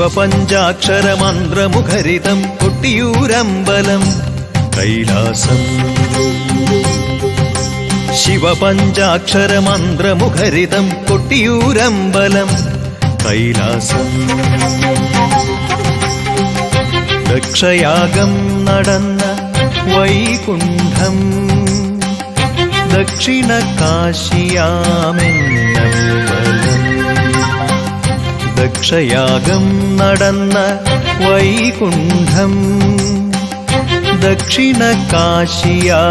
ശിവപഞ്ചാക്ഷരമന്ത്രമുഖരിതം കൊട്ടിയൂരമ്പലം. കൈലാസം. ശിവപഞ്ചാക്ഷരമന്ത്രമുഖരിതം കൊട്ടിയൂരമ്പലം. കൈലാസം. ദക്ഷയാഗം നടന്ന വൈകുണ്ഠം. ദക്ഷിണ കാശിയാമെന്നമ്പലം ദക്ഷയാഗം നടന്ന വൈകുണ്ഠം. ദക്ഷിണ കാശിയാമെന്നമ്പലം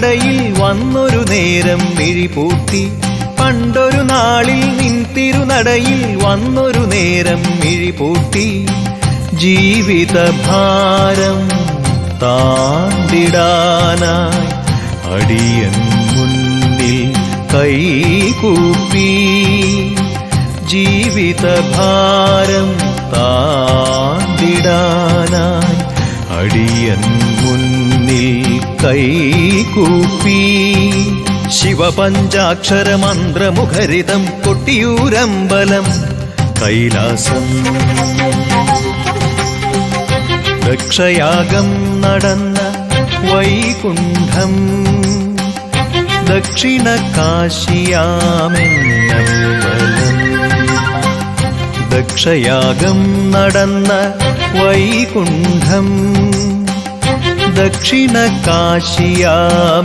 തിരുനടയിൽ വന്നൊരു നേരം മിഴിപൂട്ടി പണ്ടൊരു നാളിൽ നിൻ തിരുനടയിൽ വന്നൊരു നേരം മിഴി മിഴിപൂട്ടി ജീവിതഭാരം താണ്ടിടാനായി അടിയൻ മുന്നിൽ കൈകൂപ്പി ജീവിതഭാരം താണ്ടിടാനായി അടിയൻ മുന്നിൽ കൈകൂപ്പി. ശിവപഞ്ചാക്ഷരമന്ത്രമുഖരിതം കൊട്ടിയൂരമ്പലം. കൈലാസം. ദക്ഷയാഗം നടന്ന വൈകുണ്ഠം. ദക്ഷിണ കാശിയാമെന്നമ്പലം. ദക്ഷയാഗം നടന്ന വൈകുണ്ഠം. ദക്ഷിണ കാശിയാമെന്നമ്പലം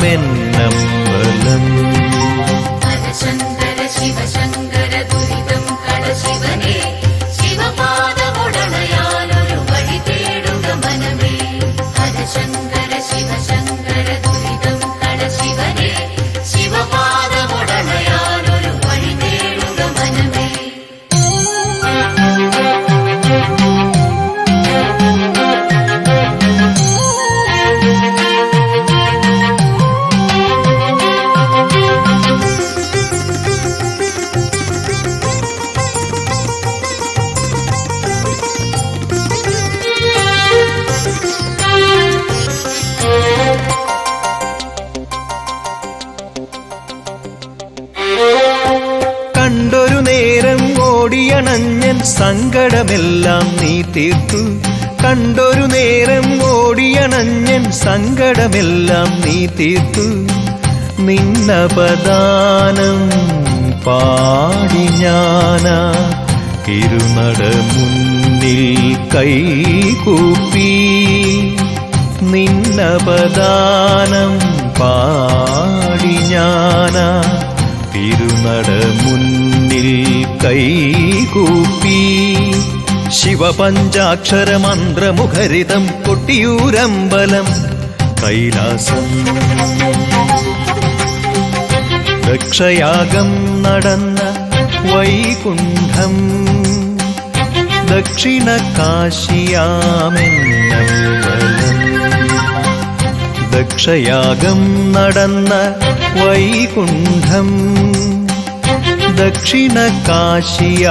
സങ്കടമെല്ലാം നീ തീർത്തു. കണ്ടൊരു നേരം ഓടിയണഞ്ഞൻ സങ്കടമെല്ലാം നീ തീർത്തു. നിന്നപദാനം പാടി ഞാനാ. തിരുനട മുന്നിൽ കൈകൂപ്പി നിന്നപദാനം പാടി ഞാനാ. തിരുനട മുന്നിൽ കൈകൂപ്പി ശിവപഞ്ചാക്ഷരമന്ത്രമുഖരിതം കൊട്ടിയൂരമ്പലം. കൈലാസം. ദക്ഷയാഗം നടന്ന വൈകുണ്ഠം. ദക്ഷിണ കാശിയാമെന്നമ്പലം ദക്ഷയാഗം നടന്ന വൈകുണ്ഠം ദക്ഷിണ കാശിയാമെന്നമ്പലം